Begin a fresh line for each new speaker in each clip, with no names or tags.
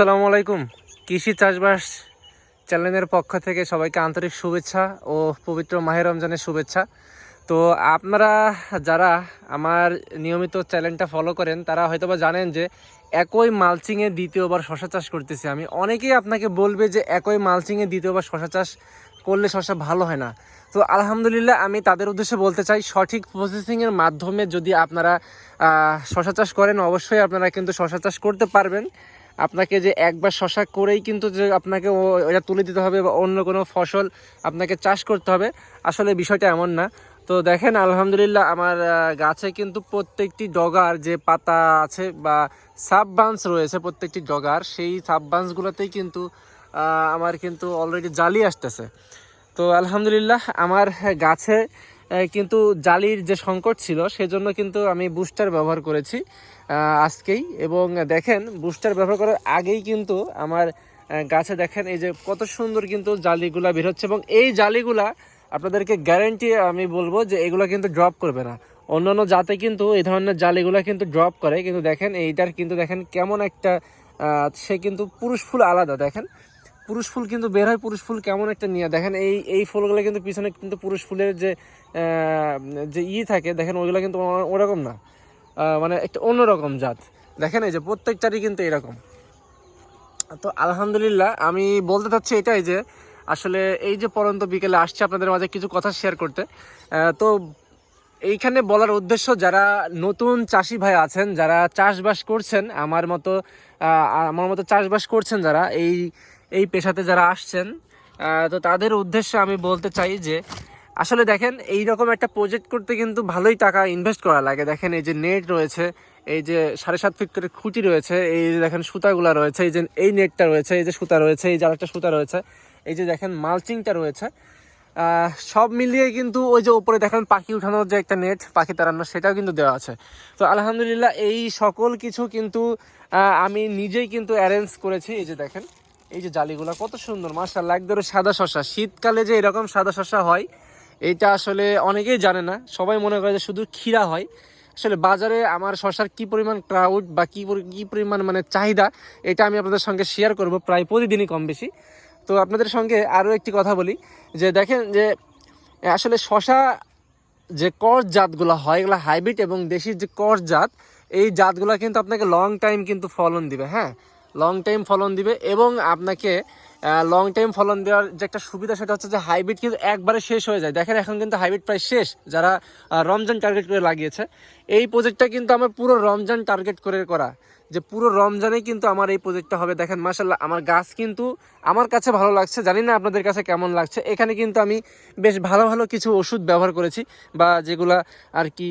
আসসালামু আলাইকুম। কৃষি চাষবাস চ্যানেলের পক্ষ থেকে সবাইকে আন্তরিক শুভেচ্ছা ও পবিত্র মাহের রমজানের শুভেচ্ছা। তো আপনারা যারা আমার নিয়মিত চ্যানেলটা ফলো করেন, তারা হয়তোবা জানেন যে একই মালচিংয়ে দ্বিতীয়বার শশা চাষ করতেছি। আমি অনেকেই আপনাকে বলবে যে একই মালচিংয়ে দ্বিতীয়বার শশা চাষ করলে শশা ভালো হয় না। তো আলহামদুলিল্লাহ আমি তাদের উদ্দেশ্যে বলতে চাই, সঠিক প্রসেসিংয়ের মাধ্যমে যদি আপনারা শশা চাষ করেন, অবশ্যই আপনারা কিন্তু শশা চাষ করতে পারবেন। আপনাকে যে একবার শশা করেই কিন্তু যে আপনাকে ওটা তুলে দিতে হবে বা অন্য কোনো ফসল আপনাকে চাষ করতে হবে, আসলে বিষয়টা এমন না। তো দেখেন, আলহামদুলিল্লাহ আমার গাছে কিন্তু প্রত্যেকটি ডগার যে পাতা আছে বা সাব বান্স রয়েছে প্রত্যেকটি ডগার, সেই সাব বান্সগুলোতেই কিন্তু আমার কিন্তু অলরেডি জালি আসতেছে। তো আলহামদুলিল্লাহ আমার গাছে কিন্তু জালির যে সংকট ছিল, সেজন্য কিন্তু আমি বুস্টার ব্যবহার করেছি। আজকেই এবং দেখেন বুস্টার ব্যবহার করার আগেই কিন্তু আমার গাছে দেখেন এই যে কত সুন্দর কিন্তু জালিগুলা বের হচ্ছে এবং এই জালিগুলা আপনাদেরকে গ্যারেন্টি আমি বলব যে এগুলো কিন্তু ড্রপ করবে না। অন্যান্য জাতে কিন্তু এই ধরনের জালিগুলা কিন্তু ড্রপ করে, কিন্তু দেখেন এইটার কিন্তু দেখেন কেমন একটা সে কিন্তু পুরুষ ফুল আলাদা, দেখেন। পুরুষ ফুল কিন্তু বের হয়, পুরুষ ফুল কেমন একটা নিয়ে, দেখেন এই এই ফুলগুলো কিন্তু পিছনে কিন্তু পুরুষ ফুলের যে যে ই থাকে, দেখেন ওইগুলো কিন্তু ওরকম না। মানে একটা অন্যরকম জাত। দেখেন এই যে প্রত্যেকটারই কিন্তু এরকম। তো আলহামদুলিল্লাহ, আমি বলতে চাচ্ছি এটাই যে, আসলে এই যে পরন্ত বিকেলে আসছে আপনাদের মাঝে কিছু কথা শেয়ার করতে। তো এইখানে বলার উদ্দেশ্য, যারা নতুন চাষি ভাই আছেন, যারা চাষবাস করছেন, আমার মতো আমার মতো চাষবাস করছেন যারা, এই এই পেশাতে যারা আসছেন তো তাদের উদ্দেশ্যে আমি বলতে চাই যে আসলে দেখেন এই রকম একটা প্রজেক্ট করতে কিন্তু ভালোই টাকা ইনভেস্ট করা লাগে। দেখেন, এই যে নেট রয়েছে, এই যে সাড়ে সাত ফিট করে খুঁটি রয়েছে, এই যে দেখেন সুতাগুলা রয়েছে, এই যে এই নেটটা রয়েছে, এই যে সুতা রয়েছে, এই যে আরেকটা সুতা রয়েছে, এই যে দেখেন মালচিংটা রয়েছে। সব মিলিয়ে কিন্তু ওই যে উপরে দেখেন পাখি উঠানোর যে একটা নেট পাখি তাড়ানোর, সেটাও কিন্তু দেওয়া আছে। তো আলহামদুলিল্লাহ, এই সকল কিছু কিন্তু আমি নিজেই কিন্তু অ্যারেঞ্জ করেছি। এই যে দেখেন, এই যে জালিগুলো কত সুন্দর মার্শাল্লাহ একদম সাদা শশা শীতকালে যে এরকম সাদা শশা হয় এটা আসলে অনেকেই জানে না। সবাই মনে করে যে শুধু ক্ষীরা হয়। আসলে বাজারে আমার শশার কি পরিমাণ ক্রাউড বা কি কি পরিমাণ মানে চাহিদা, এটা আমি আপনাদের সঙ্গে শেয়ার করব প্রায় প্রতিদিনই কম বেশি তো আপনাদের সঙ্গে আরও একটি কথা বলি, যে দেখেন যে, আসলে শশা যে কর্স জাতগুলো হয়, এগুলো হাইব্রিড এবং দেশি যে কর্স জাত, এই জাতগুলো কিন্তু আপনাকে লং টাইম কিন্তু ফলন দিবে হ্যাঁ? লং টাইম ফলন দিবে এবং আপনাকে লং টাইম ফলন দেওয়ার যে একটা সুবিধা সেটা হচ্ছে যে হাইব্রিড কিন্তু একবারে শেষ হয়ে যায়। দেখেন এখন কিন্তু হাইব্রিড প্রায় শেষ, যারা রমজান টার্গেট করে লাগিয়েছে। এই প্রজেক্টটা কিন্তু আমার পুরো রমজান টার্গেট করে করা। যে পুরো রমজানে কিন্তু আমার এই প্রজেক্টটা হবে। দেখেন মাসাল্লাহ আমার গাছ কিন্তু আমার কাছে ভালো লাগছে। জানি না আপনাদের কাছে কেমন লাগছে। এখানে কিন্তু আমি বেশ ভালো ভালো কিছু ওষুধ ব্যবহার করেছি বা যেগুলা আর কি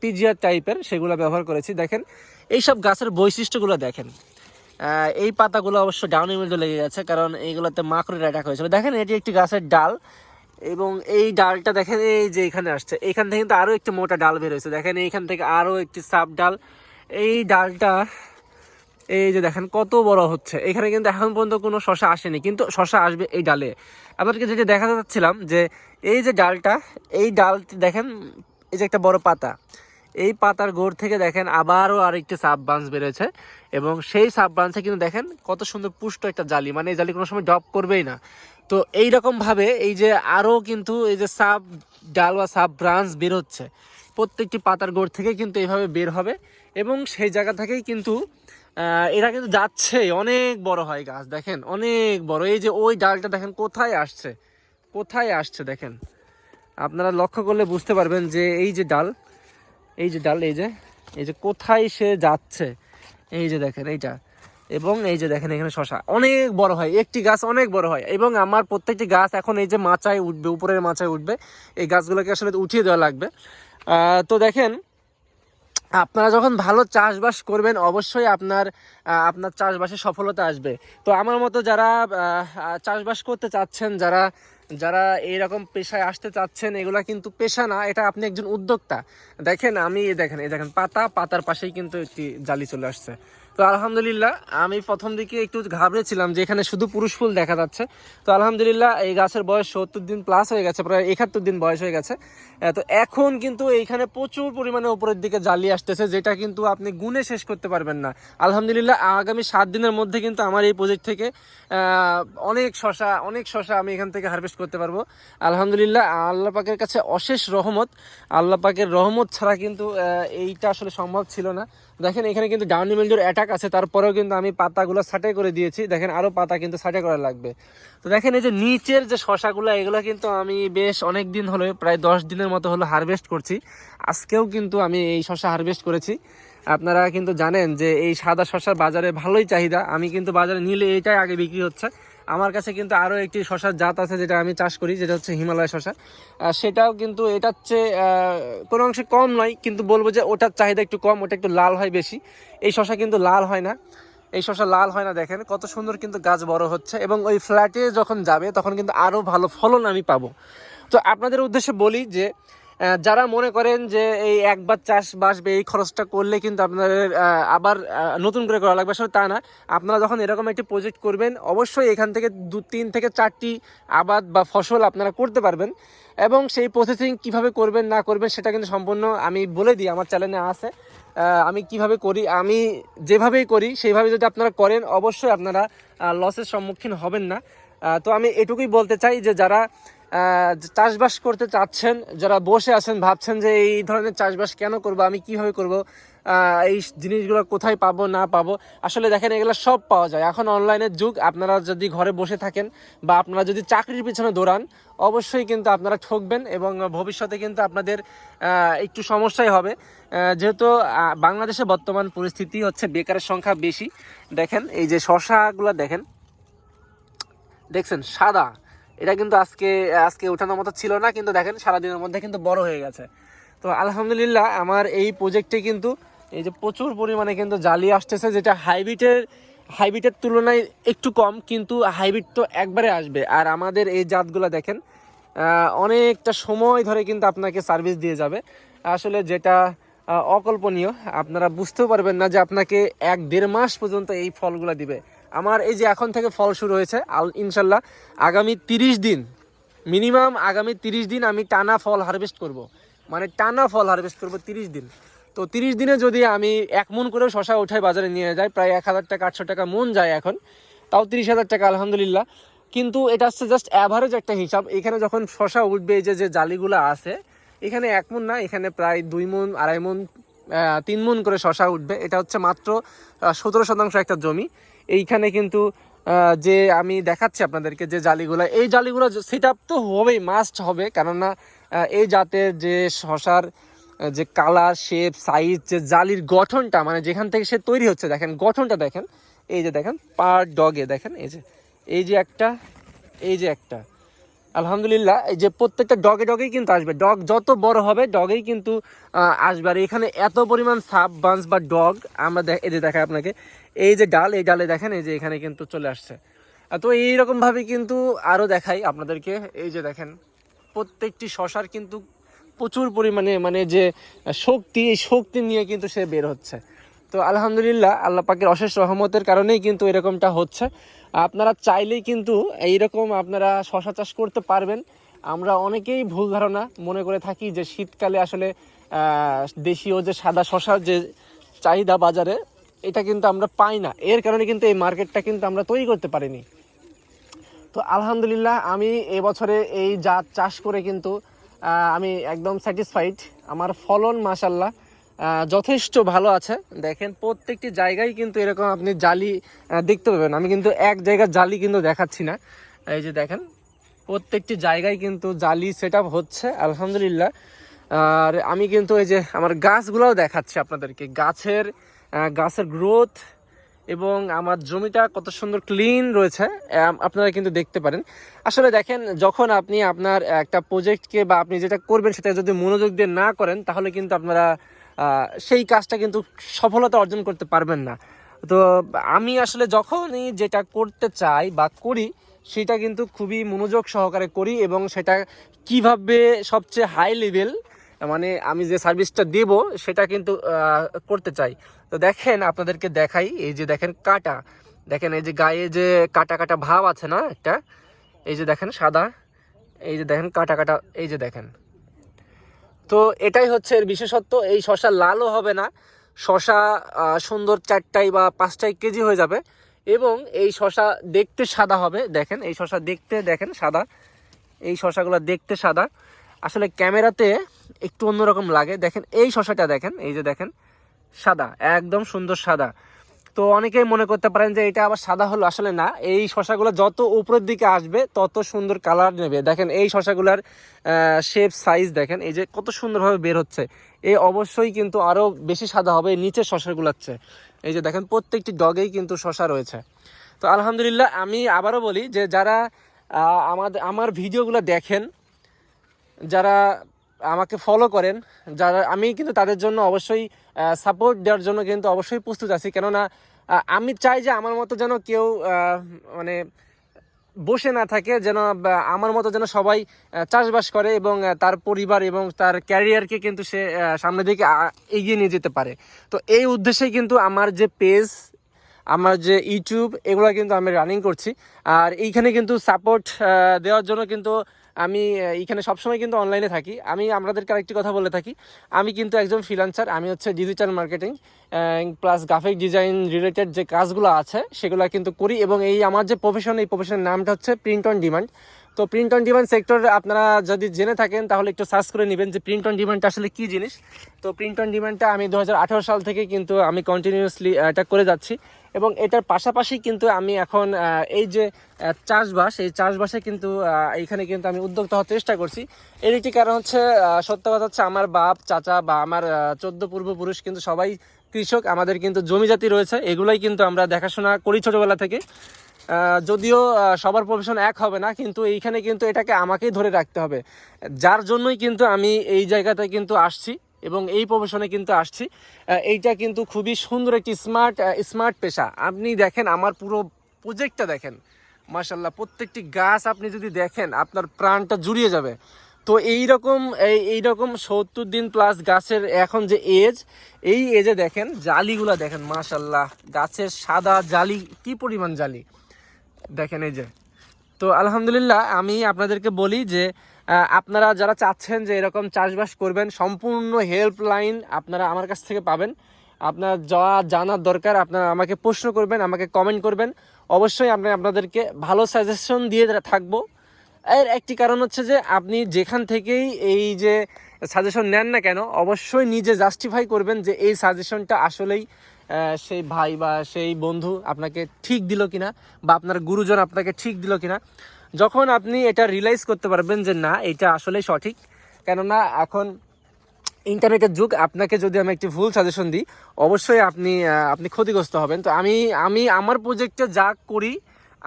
পিজিআর টাইপের সেগুলো ব্যবহার করেছি। দেখেন, এইসব গাছের বৈশিষ্ট্যগুলো দেখেন। এই পাতাগুলো অবশ্য ডাউনি মিল্ডো লেগে গেছে, কারণ এইগুলোতে মাকড়ের অ্যাটাক হয়েছিল। দেখেন, এটি একটি গাছের ডাল, এবং এই ডালটা দেখেন, এই যে এখানে আসছে। এখান থেকে কিন্তু আরও একটি মোটা ডাল বের হয়েছে। দেখেন, এইখান থেকে আরও একটি সাপ ডাল। এই ডালটা, এই যে দেখেন, কত বড় হচ্ছে। এখানে কিন্তু এখন পর্যন্ত কোনো শশা আসেনি, কিন্তু শশা আসবে এই ডালে। আপনাদেরকে যেটা দেখাতে চাচ্ছিলাম যে, এই যে ডালটা, এই ডালটি দেখেন, এই যে একটা বড় পাতা। এই পাতার গোড় থেকে দেখেন আবারও আরেকটি সাব বাঞ্চ বেরোছে এবং সেই সাব বাঞ্চে কিন্তু দেখেন কত সুন্দর পুষ্ট একটা জালি। মানে এই জালি কোনো সময় ড্রপ করবেই না। তো এই ভাবে এই যে আরও কিন্তু এই যে সাব ডাল বা সাব ব্রাঞ্চ বের হচ্ছে প্রত্যেকটি পাতার গোড় থেকে কিন্তু এইভাবে বের হবে এবং সেই জায়গা থেকেই কিন্তু এরা কিন্তু যাচ্ছে অনেক বড় হয় গাছ, দেখেন? অনেক বড়। এই যে ওই ডালটা দেখেন কোথায় আসছে? কোথায় আসছে দেখেন? আপনারা লক্ষ্য করলে বুঝতে পারবেন যে এই যে ডাল এই যে ডাল, এই যে এই যে কোথায় সে যাচ্ছে? এই যে দেখেন, এইটা। এবং এই যে দেখেন, এখানে শশা। অনেক বড় হয়, একটি গাছ অনেক বড় হয়। এবং আমার প্রত্যেকটি গাছ এখন এই যে মাচায় উঠবে, উপরের মাচায় উঠবে, এই গাছগুলোকে আসলে উঠিয়ে দেওয়া লাগবে। তো দেখেন, আপনারা যখন ভালো চাষবাস করবেন, অবশ্যই আপনার আপনার চাষবাসে সফলতা আসবে। তো আমার মতো যারা চাষবাস করতে চাচ্ছেন, যারা যারা এইরকম পেশায় আসতে চাচ্ছেন, এগুলা কিন্তু পেশা না, এটা আপনি একজন উদ্যোক্তা। দেখেন, আমি দেখেন, এই দেখেন, পাতা, পাতার পাশেই কিন্তু একটি জালি চলে আসছে। তো আলহামদুলিল্লাহ, আমি প্রথম দিকে একটু ঘাবড়েছিলাম যে এখানে শুধু পুরুষ ফুল দেখা যাচ্ছে। তো আলহামদুলিল্লাহ, এই গাছের বয়স সত্তর দিন প্লাস হয়ে গেছে, প্রায় একাত্তর দিন বয়স হয়ে গেছে। তো এখন কিন্তু এইখানে প্রচুর পরিমাণে উপরের দিকে জালি আসতেছে, যেটা কিন্তু আপনি গুনে শেষ করতে পারবেন না। আলহামদুলিল্লাহ, আগামী সাত দিনের মধ্যে কিন্তু আমার এই প্রজেক্ট থেকে অনেক শশা অনেক শশা আমি এখান থেকে হারভেস্ট করতে পারব। আলহামদুলিল্লাহ, আল্লাহ পাকের কাছে অশেষ রহমত। আল্লাহ পাকের রহমত ছাড়া কিন্তু এইটা আসলে সম্ভব ছিল না। দেখেন, এখানে কিন্তু ডাউনি মিল্ডোর অ্যাটাক আছে, তারপরেও কিন্তু আমি পাতাগুলো ছাঁটাই করে দিয়েছি। দেখেন আরও পাতা কিন্তু ছাঁটাই করা লাগবে। তো দেখেন এই যে নিচের যে শশাগুলো, এগুলো কিন্তু আমি বেশ অনেক দিন হলো, প্রায় দশ দিনের মতো হলো হারভেস্ট করছি। আজকেও কিন্তু আমি এই শশা হারভেস্ট করেছি। আপনারা কিন্তু জানেন যে এই সাদা শশার বাজারে ভালোই চাহিদা। আমি কিন্তু বাজারে নিলে এইটাই আগে বিক্রি হচ্ছে। আমার কাছে কিন্তু আরও একটি শশার জাত আছে যেটা আমি চাষ করি, যেটা হচ্ছে হিমালয় শশা। সেটাও কিন্তু এটার চেয়ে কোনো অংশে কম নয়, কিন্তু বলব যে ওটার চাহিদা একটু কম, ওটা একটু লাল হয় বেশি। এই শশা কিন্তু লাল হয় না। এই শশা লাল হয় না, দেখেন কত সুন্দর কিন্তু গাছ বড় হচ্ছে এবং ওই ফ্ল্যাটে যখন যাবে, তখন কিন্তু আরও ভালো ফলন আমি পাবো। তো আপনাদের উদ্দেশ্যে বলি যে যারা মনে করেন যে এই একবার চাষবাস বা এই খরচটা করলে কিন্তু আপনাদের আবার নতুন করে করা লাগবে। আসলে তা না। আপনারা যখন এরকম একটি প্রজেক্ট করবেন, অবশ্যই এখান থেকে দু, তিন থেকে চারটি আবাদ বা ফসল আপনারা করতে পারবেন এবং সেই প্রসেসিং কীভাবে করবেন, না করবেন সেটা কিন্তু সম্পূর্ণ আমি বলে দিই, আমার চ্যানেলে আছে। আমি কীভাবে করি, আমি যেভাবেই করি, সেইভাবে যদি আপনারা করেন, অবশ্যই আপনারা লসের সম্মুখীন হবেন না। তো আমি এটুকুই বলতে চাই যে যারা চাষবাস করতে চাচ্ছেন, যারা বসে আছেন, ভাবছেন যে এই ধরনের চাষবাস কেন করব, আমি কীভাবে করব এই জিনিসগুলো কোথায় পাবো, না পাবো, আসলে দেখেন এগুলো সব পাওয়া যায়। এখন অনলাইনের যুগ, আপনারা যদি ঘরে বসে থাকেন বা আপনারা যদি চাকরির পিছনে দৌড়ান, অবশ্যই কিন্তু আপনারা ঠকবেন এবং ভবিষ্যতে কিন্তু আপনাদের একটু সমস্যাই হবে। যেহেতু বাংলাদেশে বর্তমান পরিস্থিতি হচ্ছে বেকারের সংখ্যা বেশি। দেখেন, এই যে শশাগুলো দেখেন, দেখছেন, সাদা। এটা কিন্তু আজকে আজকে ওঠানোর মতো ছিল না, কিন্তু দেখেন সারাদিনের মধ্যে কিন্তু বড় হয়ে গেছে। তো আলহামদুলিল্লাহ, আমার এই প্রজেক্টে কিন্তু এই যে প্রচুর পরিমাণে কিন্তু জালি আসতেছে, যেটা হাইব্রিডের হাইব্রিডের তুলনায় একটু কম, কিন্তু হাইব্রিড তো একবারে আসবে। আর আমাদের এই জাতগুলো দেখেন অনেকটা সময় ধরে কিন্তু আপনাকে সার্ভিস দিয়ে যাবে। আসলে যেটা অকল্পনীয়, আপনারা বুঝতেও পারবেন না যে আপনাকে এক দেড় মাস পর্যন্ত এই ফলগুলো দিবে। আমার এই যে এখন থেকে ফল শুরু হয়েছে, আল ইনশাল্লাহ আগামী তিরিশ দিন, মিনিমাম আগামী তিরিশ দিন আমি টানা ফল হারভেস্ট করব। মানে টানা ফল হারভেস্ট করব তিরিশ দিন। তো তিরিশ দিনে যদি আমি এক মন করেও শশা উঠাই বাজারে নিয়ে যাই, প্রায় এক হাজার টাকা, আটশো টাকা মন যায় এখন, তাও তিরিশ হাজার টাকা, আলহামদুলিল্লাহ। কিন্তু এটা হচ্ছে জাস্ট অ্যাভারেজ একটা হিসাব। এখানে যখন শশা উঠবে, এই যে যে জালিগুলো আছে, এখানে এক মন না, এখানে প্রায় দুই মন, আড়াই মন তিন মন করে শশা উঠবে। এটা হচ্ছে মাত্র সতেরো শতাংশ একটা জমি। এইখানে কিন্তু যে আমি দেখাচ্ছি আপনাদেরকে যে জালিগুলো, এই জালিগুলো সেট তো হবেই মাস্ট হবে। কেননা এই জাতের যে শশার যে কালার শেপ সাইজ যে জালির গঠনটা মানে যেখান থেকে সে তৈরি হচ্ছে, দেখেন, গঠনটা দেখেন। এই যে দেখেন, পার ডগে দেখেন, এই যে এই যে একটা, এই যে একটা। আলহামদুলিল্লাহ, এই যে প্রত্যেকটা ডগে ডগেই কিন্তু আসবে। ডগ যত বড় হবে ডগেই কিন্তু আসবে। আর এখানে এত পরিমাণ সাব বান্স বা ডগ আমরা দেখ- যে দেখাই আপনাকে। এই যে ডাল, এই ডালে দেখেন, এই যে এখানে কিন্তু চলে আসছে। তো এইরকম ভাবে কিন্তু আরও দেখাই আপনাদেরকে। এই যে দেখেন, প্রত্যেকটি শশার কিন্তু প্রচুর পরিমাণে মানে যে শক্তি, এই শক্তি নিয়ে কিন্তু সে বের হচ্ছে। তো আলহামদুলিল্লাহ, আল্লাহ পাকের অশেষ রহমতের কারণেই কিন্তু এরকমটা হচ্ছে। আপনারা চাইলেই কিন্তু এইরকম আপনারা শশা চাষ করতে পারবেন। আমরা অনেকেই ভুল ধারণা মনে করে থাকি যে শীতকালে আসলে দেশীয় যে সাদা শশার যে চাহিদা বাজারে, এটা কিন্তু আমরা পাই না। এর কারণে কিন্তু এই মার্কেটটা কিন্তু আমরা তৈরি করতে পারিনি। তো আলহামদুলিল্লাহ, আমি এবছরে এই জাত চাষ করে কিন্তু আমি একদম স্যাটিসফাইড আমার ফলন মাসাল্লাহ যথেষ্ট ভালো আছে। দেখেন, প্রত্যেকটি জায়গায় কিন্তু এরকম আপনি জালি দেখতে পাবেন। আমি কিন্তু এক জায়গার জালি কিন্তু দেখাচ্ছি না। এই যে দেখেন, প্রত্যেকটি জায়গায় কিন্তু জালি সেট হচ্ছে, আলহামদুলিল্লাহ। আর আমি কিন্তু এই যে আমার গাছগুলোও দেখাচ্ছি আপনাদেরকে। গাছের গাছের গ্রোথ এবং আমার জমিটা কত সুন্দর ক্লিন রয়েছে আপনারা কিন্তু দেখতে পারেন। আসলে দেখেন, যখন আপনি আপনার একটা প্রজেক্টকে বা আপনি যেটা করবেন সেটা যদি মনোযোগ দিয়ে না করেন, তাহলে কিন্তু আপনারা সেই কাজটা কিন্তু সফলতা অর্জন করতে পারবেন না। তো আমি আসলে যখনই যেটা করতে চাই বা করি, সেটা কিন্তু খুবই মনোযোগ সহকারে করি এবং সেটা কীভাবে সবচেয়ে হাই লেভেল মানে আমি যে সার্ভিসটা দেব, সেটা কিন্তু করতে চাই। তো দেখেন, আপনাদেরকে দেখাই, এই যে দেখেন কাটা। দেখেন, এই যে গায়ে যে কাটা কাটা ভাব আছে না একটা, এই যে দেখেন সাদা, এই যে দেখেন কাটা কাটা, এই যে দেখেন। তো এটাই হচ্ছে এর বিশেষত্ব, এই শশা লালও হবে না। শশা সুন্দর চারটাই বা পাঁচটাই কেজি হয়ে যাবে এবং এই শশা দেখতে সাদা হবে, দেখেন, এই শশা দেখতে, দেখেন, সাদা। এই শশাগুলো দেখতে সাদা। আসলে ক্যামেরাতে একটু অন্যরকম লাগে। দেখেন, এই শশাটা দেখেন, এই যে দেখেন, সাদা, একদম সুন্দর সাদা। তো অনেকেই মনে করতে পারেন যে এটা আবার সাদা হলো, আসলে না। এই শশাগুলো যত উপরের দিকে আসবে, তত সুন্দর কালার নেবে। দেখেন, এই শশাগুলার শেপ সাইজ দেখেন, এই যে কত সুন্দরভাবে বের হচ্ছে। এই অবশ্যই কিন্তু আরও বেশি সাদা হবে নিচের শশাগুলোর এই যে দেখেন, প্রত্যেকটি ডগেই কিন্তু শশা রয়েছে। তো আলহামদুলিল্লাহ, আমি আবারও বলি যে যারা আমাদের, আমার ভিডিওগুলো দেখেন, যারা আমাকে ফলো করেন। যারা, আমি কিন্তু তাদের জন্য অবশ্যই সাপোর্ট দেওয়ার জন্য কিন্তু অবশ্যই প্রস্তুত আছি। কেননা আমি চাই যে আমার মতো যেন কেউ মানে বসে না থাকে, যেন আমার মতো যেন সবাই চাষবাস করে এবং তার পরিবার এবং তার ক্যারিয়ারকে কিন্তু সে সামনের দিকে এগিয়ে নিয়ে যেতে পারে। তো এই উদ্দেশ্যেই কিন্তু আমার যে পেজ আমার যে ইউটিউব এগুলো কিন্তু আমি রানিং করছি। আর এইখানে কিন্তু সাপোর্ট দেওয়ার জন্য কিন্তু আমি এখানে সবসময় কিন্তু অনলাইনে থাকি। আমি আপনাদেরকে আরেকটি কথা বলে থাকি। আমি কিন্তু একজন ফ্রিলান্সার আমি হচ্ছে digital marketing plus graphic design related যে কাজগুলো আছে, সেগুলো কিন্তু করি এবং এই আমার যে প্রফেশন এই প্রফেশনের নামটা হচ্ছে প্রিন্ট অন ডিমান্ড তো প্রিন্ট অন ডিমান্ড সেক্টর আপনারা যদি জেনে থাকেন, তাহলে একটু সার্চ করে নেবেন যে প্রিন্ট অন ডিমান্ডটা আসলে কী জিনিস। তো প্রিন্ট অন ডিমান্ডটা আমি দু হাজার আঠেরো সাল থেকে কিন্তু আমি কন্টিনিউয়াসলি এটা করে যাচ্ছি। এবং এটার পাশাপাশি কিন্তু আমি এখন এই যে চাষবাস, এই চাষবাসে কিন্তু এইখানে কিন্তু আমি উদ্যোক্তা হওয়ার চেষ্টা করছি। এর একটি কারণ হচ্ছে সত্য কথা হচ্ছে আমার বাপ, চাচা বা আমার চোদ্দ পূর্বপুরুষ কিন্তু সবাই কৃষক, আমাদের কিন্তু জমি জাতি রয়েছে, এগুলোই কিন্তু আমরা দেখাশোনা করি ছোটোবেলা থেকে। যদিও সবার প্রফেশন এক হবে না, কিন্তু এইখানে কিন্তু এটাকে আমাকেই ধরে রাখতে হবে। যার জন্যই কিন্তু আমি এই জায়গাতে কিন্তু আসছি এবং এই প্রফেশনে কিন্তু আসছি। এইটা কিন্তু খুবই সুন্দর একটি স্মার্ট স্মার্ট পেশা। আপনি দেখেন, আমার পুরো প্রজেক্টটা দেখেন। মাশাল্লাহ প্রত্যেকটি গাছ আপনি যদি দেখেন, আপনার প্রাণটা জুড়িয়ে যাবে। তো এই রকম এই, এইরকম সত্তর দিন প্লাস গাছের এখন যে এজ এই এজে দেখেন, জালিগুলা দেখেন মাশাল্লাহ গাছের সাদা জালি, কি পরিমাণ জালি? দেখেন এই যে। তো আলহামদুলিল্লাহ, আমি আপনাদেরকে বলি যে আপনারা যারা চাচ্ছেন যে এরকম চাষবাস করবেন, সম্পূর্ণ হেল্পলাইন আপনারা আমার কাছ থেকে পাবেন। আপনার যা জানার দরকার, আপনারা আমাকে প্রশ্ন করবেন, আমাকে কমেন্ট করবেন। অবশ্যই আমি আপনাদেরকে ভালো সাজেশন দিয়ে থাকব। এর একটি কারণ হচ্ছে যে, আপনি যেখান থেকেই এই যে সাজেশন নেন না কেন, অবশ্যই নিজে জাস্টিফাই করবেন যে এই সাজেশনটা আসলেই সেই ভাই বা সেই বন্ধু আপনাকে ঠিক দিল কিনা বা আপনার গুরুজন আপনাকে ঠিক দিল কিনা, যখন আপনি এটা রিয়েলাইজ করতে পারবেন যে না, এটা আসলেই সঠিক। কেননা এখন ইন্টারনেটের যুগ, আপনাকে যদি আমি একটি ভুল সাজেশন দিই, অবশ্যই আপনি আপনি ক্ষতিগ্রস্ত হবেন। তো আমি আমি আমার প্রজেক্টে যা করি,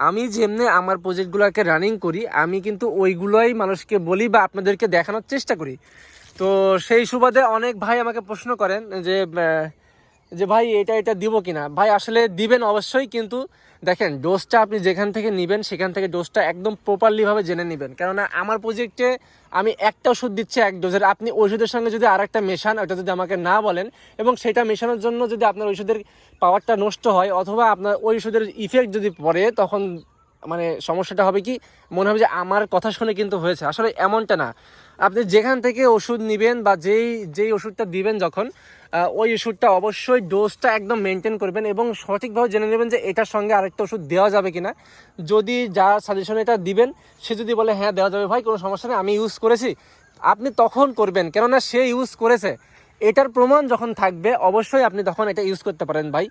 আমি যেমনি আমার প্রজেক্টগুলোকে রানিং করি, আমি কিন্তু ওইগুলোই মানুষকে বলি বা আপনাদেরকে দেখানোর চেষ্টা করি। তো সেই সুবাদে অনেক ভাই আমাকে প্রশ্ন করেন যে যে ভাই এটা এটা দিব কিনা? ভাই আসলে দিবেন অবশ্যই, কিন্তু দেখেন ডোজটা আপনি যেখান থেকে নেবেন, সেখান থেকে ডোজটা একদম প্রপারলিভাবে জেনে নেবেন। কেননা আমার প্রজেক্টে আমি একটা ওষুধ দিচ্ছি এক ডোজের আপনি ওষুধের সঙ্গে যদি আর একটা মেশান, ওটা যদি আমাকে না বলেন, এবং সেটা মেশানোর জন্য যদি আপনার ওষুধের পাওয়ারটা নষ্ট হয়, অথবা আপনার ওই ওষুধের ইফেক্ট যদি পড়ে, তখন মানে সমস্যাটা হবে কি? মনে হবে যে আমার কথা শুনে কিন্তু হয়েছে। আসলে এমনটা না। আপনি যেখান থেকে ওষুধ নেবেন বা যেই যেই ওষুধটা দিবেন যখন ওই ওষুধটা অবশ্যই ডোজটা একদম মেনটেন করবেন এবং সঠিকভাবে জেনে নেবেন যে এটার সঙ্গে আরেকটা ওষুধ দেওয়া যাবে কিনা। যদি যা সাজেশন এটা দিবেন, সে যদি বলে হ্যাঁ দেওয়া যাবে ভাই, কোনো সমস্যা নেই, আমি ইউজ করেছি। আপনি তখন করবেন, কেননা সে ইউজ করেছে। এটার প্রমাণ যখন থাকবে, অবশ্যই আপনি তখন এটা ইউজ করতে পারেন ভাই।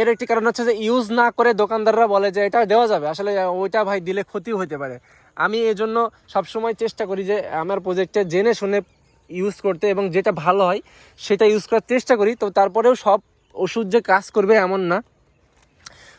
এর একটি কারণ হচ্ছে যে ইউজ না করে দোকানদাররা বলে যে, এটা দেওয়া যাবে। আসলে ওইটা ভাই দিলে ক্ষতি হতে পারে। আমি এই জন্য সবসময় চেষ্টা করি যে, আমার প্রজেক্টে জেনে শুনে ইউজ করতে এবং যেটা ভালো হয়, সেটা ইউজ করার চেষ্টা করি। তো তারপরেও সব ওষুধ যে কাজ করবে এমন না।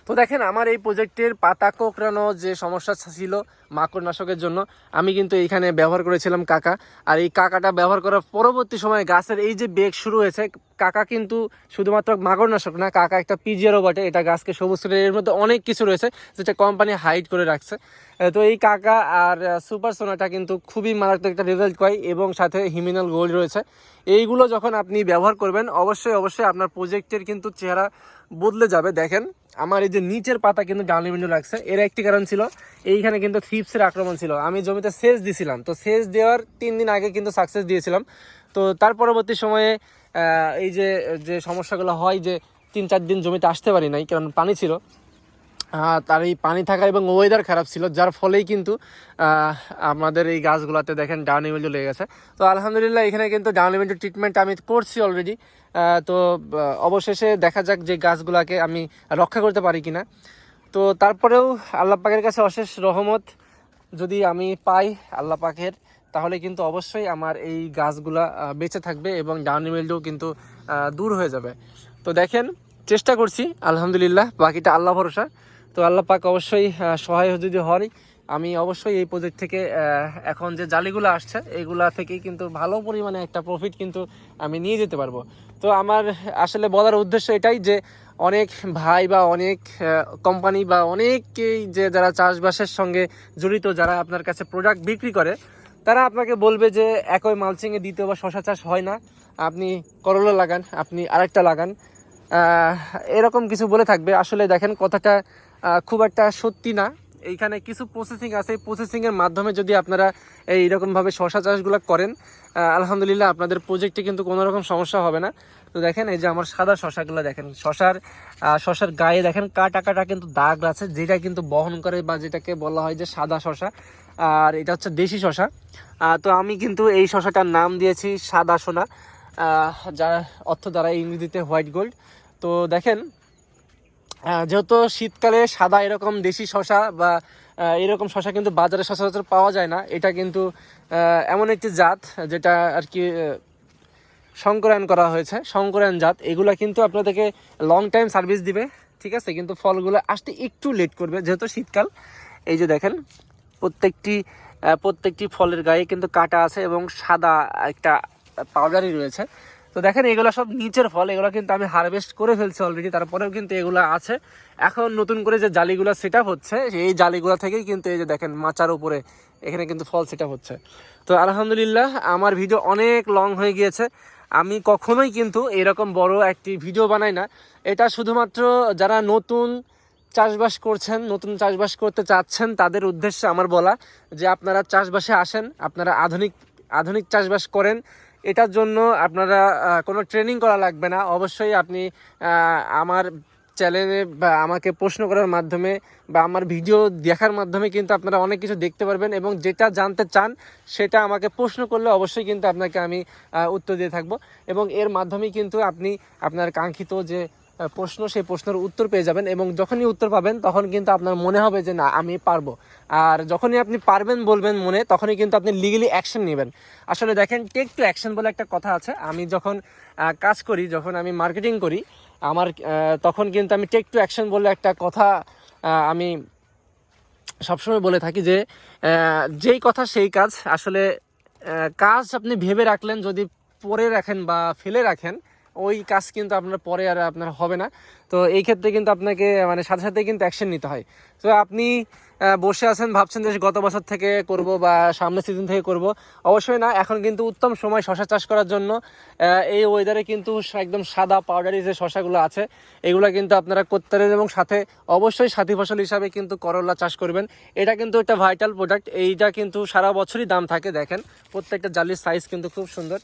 তো দেখেন, আমার এই প্রজেক্টের পাতা কোঁকড়ানো যে সমস্যা ছিল মাকড়নাশকের জন্য, আমি কিন্তু এইখানে ব্যবহার করেছিলাম কাকা। আর এই কাকাটা ব্যবহার করার পরবর্তী সময়ে গাছের এই যে বেগ শুরু হয়েছে, কাকা কিন্তু শুধুমাত্র মাকড়নাশক না, কাকা একটা পিজিয়ারও বটে এটা গাছকে সবুজ করে এর মধ্যে অনেক কিছু রয়েছে যেটা কোম্পানি হাইড করে রাখছে। তো এই কাকা আর সুপার সোনাটা কিন্তু খুবই মারাত্মক একটা রেজাল্ট পাই এবং সাথে হিমিনাল গোল্ড রয়েছে। এইগুলো যখন আপনি ব্যবহার করবেন, অবশ্যই অবশ্যই আপনার প্রজেক্টের কিন্তু চেহারা বদলে যাবে। দেখেন, আমার এই যে নিচের পাতা কিন্তু ডাউনি উইন্ডো লাগছে। এর একটি কারণ ছিল, এইখানে কিন্তু থিপসের আক্রমণ ছিল। আমি জমিতে সেচ দিছিলাম। তো সেচ দেওয়ার তিন দিন আগে কিন্তু সাকসেস দিয়েছিলাম। তো তার পরবর্তী সময়ে এই যে যে সমস্যাগুলো হয় যে তিন চার দিন জমিতে আসতে পারি নাই, কারণ পানি ছিল। তার এই পানি থাকা এবং ওয়েদার খারাপ ছিল, যার ফলেই কিন্তু আমাদের এই গাছগুলোতে দেখেন ডাউন ইমেন্টও লেগে গেছে। তো আলহামদুলিল্লাহ, এখানে কিন্তু ডাউন ইমেন্টের ট্রিটমেন্ট আমি করছি অলরেডি তো অবশেষে দেখা যাক যে গাছগুলোকে আমি রক্ষা করতে পারি কিনা। তো, তারপরেও আল্লাহ পাকের কাছে অশেষ রহমত। যদি আমি পাই আল্লাহ পাকের, তাহলে কিন্তু অবশ্যই আমার এই গাছগুলা বেঁচে থাকবে এবং ডাউন ইমেলটাও কিন্তু দূর হয়ে যাবে। তো দেখেন, চেষ্টা করছি, আলহামদুলিল্লাহ, বাকিটা আল্লাহ ভরসা। তো আল্লাহ পাক অবশ্যই সহায় যদি হয় আমি অবশ্যই এই প্রজেক্ট থেকে এখন যে জালিগুলো আসছে এইগুলা থেকেই কিন্তু ভালো পরিমাণে একটা প্রফিট কিন্তু আমি নিয়ে যেতে পারব। তো আমার আসলে বলার উদ্দেশ্য এটাই যে, অনেক ভাই বা অনেক কোম্পানি বা অনেকেই যে যারা চাষবাসের সঙ্গে জড়িত, যারা আপনার কাছে প্রোডাক্ট বিক্রি করে, তারা আপনাকে বলবে যে, একই মালচিংয়ে দ্বিতীয় বা শশা চাষ হয় না। আপনি করলা লাগান, আপনি আরেকটা লাগান। এরকম কিছু বলে থাকবে। আসলে দেখেন, কথাটা খুব একটা সত্যি না। এইখানে কিছু প্রসেসিং আছে। এই প্রসেসিংয়ের মাধ্যমে যদি আপনারা এইরকমভাবে শশা চাষগুলো করেন আলহামদুলিল্লাহ আপনাদের প্রজেক্টে কিন্তু কোনো রকম সমস্যা হবে না। তো দেখেন, এই যে আমার সাদা শশাগুলো দেখেন শশার শশার গায়ে দেখেন কাটা কাটা কিন্তু দাগ আছে, যেটা কিন্তু বহন করে বা যেটাকে বলা হয় যে সাদা শশা আর এটা হচ্ছে দেশি শশা তো আমি কিন্তু এই শশাটার নাম দিয়েছি সাদা সোনা যার অর্থ দ্বারা ইংরেজিতে হোয়াইট গোল্ড। তো দেখেন যেহেতু শীতকালে সাদা এরকম দেশি শশা বা এরকম শশা কিন্তু বাজারে সচরাচর পাওয়া যায় না। এটা কিন্তু এমন একটি জাত যেটা আর কি সংকরায়ন করা হয়েছে। সংকরায়ন জাত। এগুলো কিন্তু আপনাদেরকে লং টাইম সার্ভিস দিবে, ঠিক আছে? কিন্তু ফলগুলো আসতে একটু লেট করবে, যেহেতু শীতকাল। এই যে দেখেন, প্রত্যেকটি প্রত্যেকটি ফলের গায়ে কিন্তু কাটা আছে এবং সাদা একটা পাউডারই রয়েছে। তো দেখেন, এগুলো সব নিচের ফল, এগুলো কিন্তু আমি হারভেস্ট করে ফেলছি অলরেডি তারপরেও কিন্তু এগুলো আছে। এখন নতুন করে যে জালিগুলো সেট হচ্ছে এই জালিগুলো থেকেই কিন্তু এই যে দেখেন, মাচার উপরে এখানে কিন্তু ফল সেট হচ্ছে। তো আলহামদুলিল্লাহ, আমার ভিডিও অনেক লং হয়ে গিয়েছে। আমি কখনোই কিন্তু এরকম বড় একটি ভিডিও বানাই না। এটা শুধুমাত্র যারা নতুন চাষবাস করছেন, নতুন চাষবাস করতে চাচ্ছেন, তাদের উদ্দেশ্যে আমার বলা যে আপনারা চাষবাসে আসেন, আপনারা আধুনিক আধুনিক চাষবাস করেন। এটার জন্য আপনারা কোনো ট্রেনিং করা লাগবে না। অবশ্যই আপনি আমার চ্যানেলে বা আমাকে প্রশ্ন করার মাধ্যমে বা আমার ভিডিও দেখার মাধ্যমে কিন্তু আপনারা অনেক কিছু দেখতে পারবেন এবং যেটা জানতে চান সেটা আমাকে প্রশ্ন করলে অবশ্যই কিন্তু আপনাকে আমি উত্তর দিয়ে থাকব। এবং এর মাধ্যমে কিন্তু আপনি আপনার কাঙ্ক্ষিত যে প্রশ্ন, সেই প্রশ্নের উত্তর পেয়ে যাবেন এবং যখনই উত্তর পাবেন তখন কিন্তু আপনার মনে হবে যে না, আমি পারব। আর যখনই আপনি পারবেন বলবেন মনে, তখনই কিন্তু আপনি লিগেলি অ্যাকশন নেবেন। আসলে দেখেন টেক টু অ্যাকশন বলে একটা কথা আছে। আমি যখন কাজ করি, যখন আমি মার্কেটিং করি, আমার তখন কিন্তু আমি টেক টু অ্যাকশন বলে একটা কথা আমি সবসময় বলে থাকি যে যেই কথা সেই কাজ। আসলে কাজ আপনি ভেবে রাখলেন, যদি পরে রাখেন বা ফেলে রাখেন ওই কাজ কিন্তু আপনার পরে আর আপনার হবে না। তো এই ক্ষেত্রে কিন্তু আপনাকে মানে সাথে সাথে কিন্তু অ্যাকশন নিতে হয়। তো আপনি বসে আছেন, ভাবছেন যে গত বছর থেকে করব বা সামনের সিজন থেকে করব। অবশ্যই না, এখন কিন্তু উত্তম সময় শশা চাষ করার জন্য। এই ওয়েদারে কিন্তু একদম সাদা পাউডারি যে শশাগুলো আছে, এগুলো কিন্তু আপনারা করতে পারেন এবং সাথে অবশ্যই সাথী ফসল হিসাবে কিন্তু করলা চাষ করবেন। এটা কিন্তু একটা ভাইটাল প্রোডাক্ট এইটা কিন্তু সারা বছরই দাম থাকে, দেখেন। প্রত্যেকটা জালির সাইজ কিন্তু খুব সুন্দর।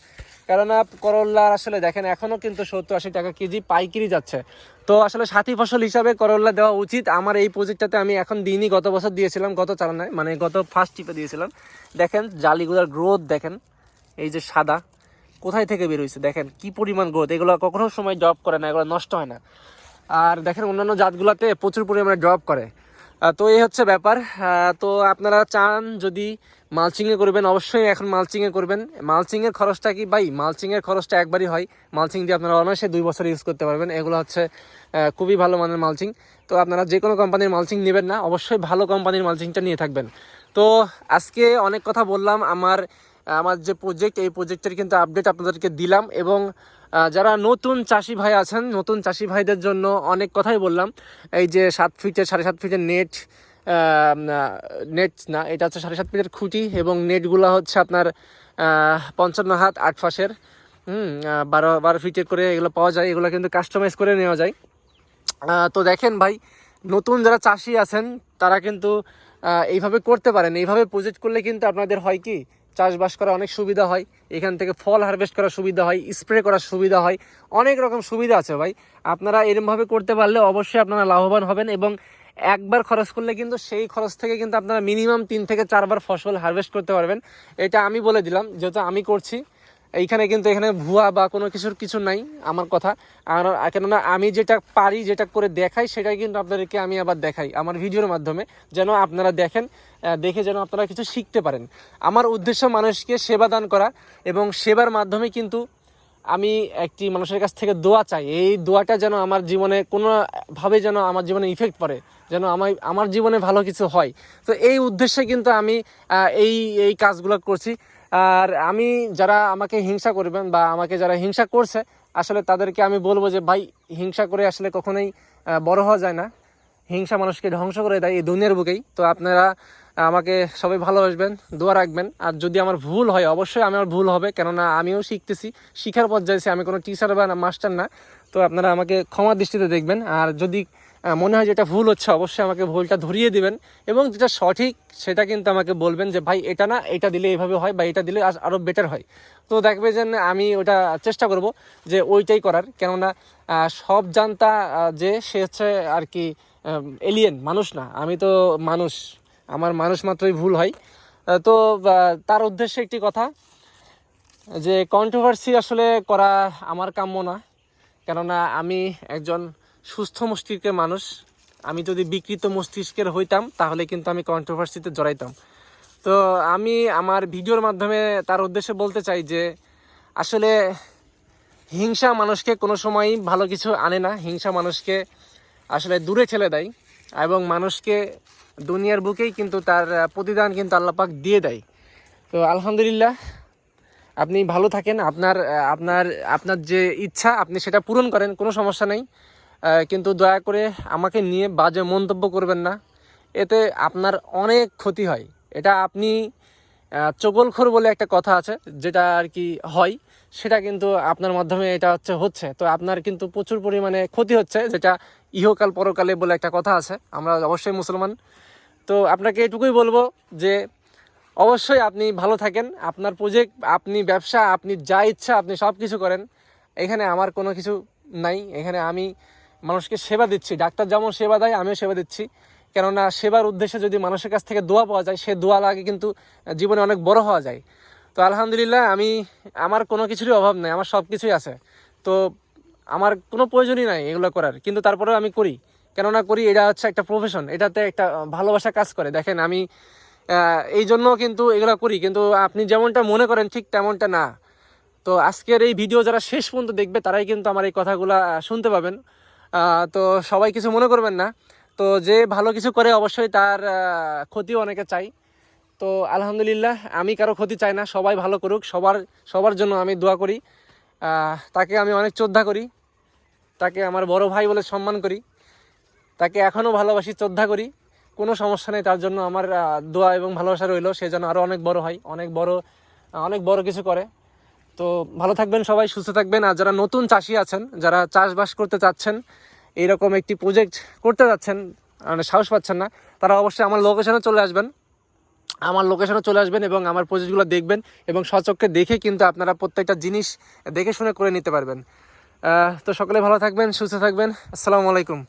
কেননা করল্লা আসলে দেখেন এখনও কিন্তু সত্তর আশি টাকা কেজি পাইকিরি যাচ্ছে। তো আসলে সাথী ফসল হিসাবে করল্লা দেওয়া উচিত। আমার এই প্রজেক্টটাতে আমি এখন দিনই গত বছর দিয়েছিলাম, গত চালানায় মানে গত ফার্স্ট টিপে দিয়েছিলাম। দেখেন, জালিগুলোর গ্রোথ দেখেন, এই যে সাদা, কোথায় থেকে বের হয়েছে দেখেন, কি পরিমাণ গ্রোথ এগুলো কখনো সময় ড্রপ করে না, এগুলো নষ্ট হয় না। আর দেখেন, অন্যান্য জাতগুলোতে প্রচুর পরিমাণে ড্রপ করে। তো এই হচ্ছে ব্যাপার। তো আপনারা চান যদি মালচিংয়ে করবেন, অবশ্যই এখন মালচিংয়ে করবেন। মালচিংয়ের খরচটা কি? ভাই, মালচিংয়ের খরচটা একবারই হয়। মালচিং দিয়ে আপনারা অনায়াসে দুই বছর ইউজ করতে পারবেন। এগুলো হচ্ছে খুবই ভালো মানের মালচিং। তো আপনারা যে কোনো কোম্পানির মালচিং নেবেন না, অবশ্যই ভালো কোম্পানির মালচিংটা নিয়ে থাকবেন। তো আজকে অনেক কথা বললাম। আমার আমার যে প্রজেক্ট এই প্রজেক্টের কিন্তু আপডেট আপনাদেরকে দিলাম এবং যারা নতুন চাষি ভাই আছেন, নতুন চাষি ভাইদের জন্য অনেক কথাই বললাম। এই যে সাত ফিটের সাড়ে সাত ফিটের নেট নেট না এটা হচ্ছে সাড়ে সাত ফিটের খুঁটি এবং নেটগুলো হচ্ছে আপনার পঞ্চান্ন হাত আট ফাঁসের, হুম বারো বারো ফিটের করে এগুলো পাওয়া যায়, এগুলো কিন্তু কাস্টমাইজ করে নেওয়া যায়। তো দেখেন ভাই, নতুন যারা চাষি আছেন, তারা কিন্তু এইভাবে করতে পারেন। এইভাবে প্রজেক্ট করলে কিন্তু আপনাদের হয় কি, চাষবাস করা অনেক সুবিধা হয়, এখান থেকে ফল হারভেস্ট করার সুবিধা হয় স্প্রে করার সুবিধা হয়, অনেক রকম সুবিধা আছে ভাই। আপনারা এরমভাবে করতে পারলে অবশ্যই আপনারা লাভবান হবেন এবং একবার খরচ করলে কিন্তু সেই খরচ থেকে কিন্তু আপনারা মিনিমাম তিন থেকে চারবার ফসল হারভেস্ট করতে পারবেন। এটা আমি বলে দিলাম, যেহেতু আমি করছি, এইখানে কিন্তু এখানে ভুয়া বা কোনো কিছুর কিছু নাই আমার কথা। আর কেননা আমি যেটা পারি, যেটা করে দেখাই, সেটাই কিন্তু আপনাদেরকে আমি আবার দেখাই আমার ভিডিওর মাধ্যমে, যেন আপনারা দেখেন দেখে যেন আপনারা কিছু শিখতে পারেন। আমার উদ্দেশ্য মানুষকে সেবা দান করা এবং সেবার মাধ্যমে কিন্তু আমি একটি মানুষের কাছ থেকে দোয়া চাই। এই দোয়াটা যেন আমার জীবনে কোনোভাবে যেন আমার জীবনে ইফেক্ট পড়ে। যেন আমার আমার জীবনে ভালো কিছু হয়। তো এই উদ্দেশ্যে কিন্তু আমি এই এই কাজগুলো করছি। আর আমি যারা আমাকে হিংসা করবেন বা আমাকে যারা হিংসা করছে, আসলে তাদেরকে আমি বলব যে, ভাই, হিংসা করে আসলে কখনোই বড় হওয়া যায় না। হিংসা মানুষকে ধ্বংস করে দেয় এই দুনিয়ার বুকেই। তো আপনারা আমাকে সবাই ভালোবাসবেন, দোয়া রাখবেন। আর যদি আমার ভুল হয়, অবশ্যই আমার ভুল হবে, কেননা আমিও শিখতেছি। শিখার পর্যায়ে আমি কোনো টিচার বা মাস্টার না। তো আপনারা আমাকে ক্ষমা দৃষ্টিতে দেখবেন। আর যদি মনে হয় যেটা ভুল হচ্ছে, অবশ্যই আমাকে ভুলটা ধরিয়ে দিবেন। এবং যেটা সঠিক, সেটা কিন্তু আমাকে বলবেন যে, ভাই, এটা না, এটা দিলে এইভাবে হয় বা এটা দিলে আরও বেটার হয়। তো দেখবে যে, আমি ওটা চেষ্টা করব যে, ওইটাই করার। কেননা সব জানতা যে সে হচ্ছে আর কি এলিয়েন মানুষ না। আমি তো মানুষ। আমার মানুষ মাত্রই ভুল হয়। তো তার উদ্দেশ্যে একটি কথা, যে কন্ট্রোভার্সি আসলে করা আমার কাম্য না। কেননা, আমি একজন সুস্থ মস্তিষ্কের মানুষ। আমি যদি বিকৃত মস্তিষ্কের হইতাম, তাহলে কিন্তু আমি কন্ট্রোভার্সিতে জড়াইতাম। তো আমি আমার ভিডিওর মাধ্যমে তার উদ্দেশ্যে বলতে চাই যে, আসলে হিংসা মানুষকে কোনো সময়ই ভালো কিছু আনে না। হিংসা মানুষকে আসলে দূরে ঠেলে দেয় এবং মানুষকে দুনিয়ার বুকেই কিন্তু তার প্রতিদান কিন্তু আল্লাপাক দিয়ে দেয়। তো আলহামদুলিল্লাহ, আপনি ভালো থাকেন। আপনার আপনার আপনার যে ইচ্ছা আপনি সেটা পূরণ করেন, কোনো সমস্যা নেই। কিন্তু দয়া করে আমাকে নিয়ে বাজে মন্তব্য করবেন না। এতে আপনার অনেক ক্ষতি হয়। এটা আপনি চগলখোর বলে একটা কথা আছে, যেটা আর কি হয়, সেটা কিন্তু আপনার মাধ্যমে এটা হচ্ছে হচ্ছে। তো আপনার কিন্তু প্রচুর পরিমাণে ক্ষতি হচ্ছে, যেটা ইহকাল পরকালে বলে একটা কথা আছে। আমরা অবশ্যই মুসলমান। তো আপনাকে এটুকুই বলব যে, অবশ্যই আপনি ভালো থাকেন। আপনার প্রজেক্ট আপনি ব্যবসা, আপনি যা ইচ্ছা আপনি সব কিছু করেন। এখানে আমার কোনো কিছু নাই। এখানে আমি মানুষকে সেবা দিচ্ছি। ডাক্তার যেমন সেবা দেয়, আমিও সেবা দিচ্ছি। কেননা সেবার উদ্দেশ্যে যদি মানুষের কাছ থেকে দোয়া পাওয়া যায়, সে দোয়া লাগে কিন্তু জীবনে অনেক বড় হওয়া যায়। তো আলহামদুলিল্লাহ, আমি, আমার কোনো কিছুরই অভাব নেই, আমার সব কিছুই আছে। তো আমার কোনো প্রয়োজনই নাই এগুলো করার। কিন্তু তারপরেও আমি করি। কেননা করি, এটা হচ্ছে একটা প্রফেশন এটাতে একটা ভালোবাসা কাজ করে। দেখেন, আমি এই জন্য কিন্তু এগুলো করি। কিন্তু আপনি যেমনটা মনে করেন, ঠিক তেমনটা না। তো আজকের এই ভিডিও যারা শেষ পর্যন্ত দেখবে, তারাই কিন্তু আমার এই কথাগুলো শুনতে পাবেন। তো সবাই কিছু মনে করবেন না। তো যে ভালো কিছু করে অবশ্যই তার ক্ষতিও অনেকে চাই তো আলহামদুলিল্লাহ, আমি কারও ক্ষতি চাই না, সবাই ভালো করুক, সবার সবার জন্য আমি দোয়া করি। তাকে আমি অনেক শ্রদ্ধা করি, তাকে আমার বড় ভাই বলে সম্মান করি, তাকে এখনও ভালোবাসি, শ্রদ্ধা করি। কোনো সমস্যা নেই, তার জন্য আমার দোয়া এবং ভালোবাসা রইল, সে যেন আরও অনেক বড় হয়, অনেক বড় অনেক বড় কিছু করে। তো ভালো থাকবেন সবাই, সুস্থ থাকবেন। আর যারা নতুন চাষি আছেন, যারা চাষবাস করতে চাচ্ছেন, এইরকম একটি প্রজেক্ট করতে যাচ্ছেন মানে সাহস পাচ্ছেন না, তারা অবশ্যই আমার লোকেশনে চলে আসবেন। আমার লোকেশনে চলে আসবেন এবং আমার প্রজেক্টগুলো দেখবেন এবং সচক্ষে দেখে কিন্তু আপনারা প্রত্যেকটা জিনিস দেখে শুনে করে নিতে পারবেন। তো সকলে ভালো থাকবেন, সুস্থ থাকবেন। আসসালামু আলাইকুম।